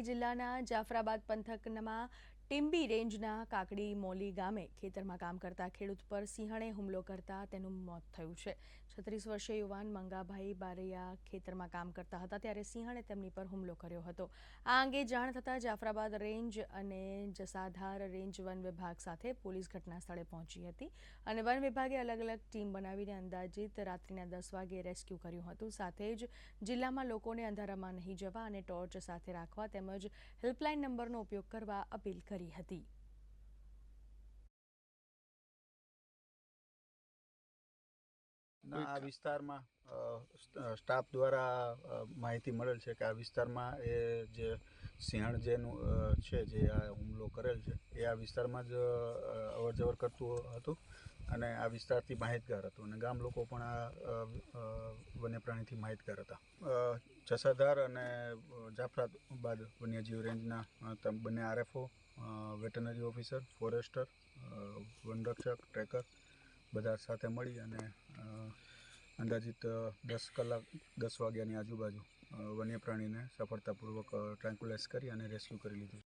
તાપી જિલ્લાના જાફરાબાદ પંથકમાં ટીમ્બી રેન્જના કાકડી મોલી ગામે ખેતરમાં કામ કરતા ખેડૂત પર સિંહણે હુમલો કરતા તેનું મોત થયું છે. છત્રીસ વર્ષીય યુવાન મંગાભાઈ બારૈયા ખેતરમાં કામ કરતા હતા ત્યારે સિંહણે તેમની પર હુમલો કર્યો હતો. આ અંગે જાણ થતાં જાફરાબાદ રેન્જ અને જસાધાર રેન્જ વન વિભાગ સાથે પોલીસ ઘટના સ્થળે પહોંચી હતી અને વન વિભાગે અલગ અલગ ટીમ બનાવીને અંદાજિત રાત્રિના દસ વાગે રેસ્ક્યુ કર્યું હતું. સાથે જ જિલ્લામાં લોકોને અંધારામાં નહીં જવા અને ટોર્ચ સાથે રાખવા તેમજ હેલ્પલાઇન નંબરનો ઉપયોગ કરવા અપીલ કરી હતી. ના આ વિસ્તારમાં સ્ટાફ દ્વારા માહિતી મળેલ છે કે આ વિસ્તારમાં એ જે સિંહણ જેનું છે જે આ હુમલો કરેલ છે એ આ વિસ્તારમાં જ અવર જવર કરતું હતું અને આ વિસ્તારથી માહિતગાર હતું અને ગામ લોકો પણ આ અ, અ, વન્ય પ્રાણીથી માહિતગાર હતા. જસાધાર અને જાફરાબાદ વન્યજીવ રેન્જના બંને આરએફઓ વેટનરી ઓફિસર ફોરેસ્ટર વનરક્ષક ટ્રેકર બધા સાથે મળી અને અંદાજિત દસ કલાક દસ વાગ્યાની આજુબાજુ વન્ય પ્રાણીને સફળતાપૂર્વક ટ્રાન્કુલાઇઝ કરી અને રેસ્ક્યુ કરી લીધું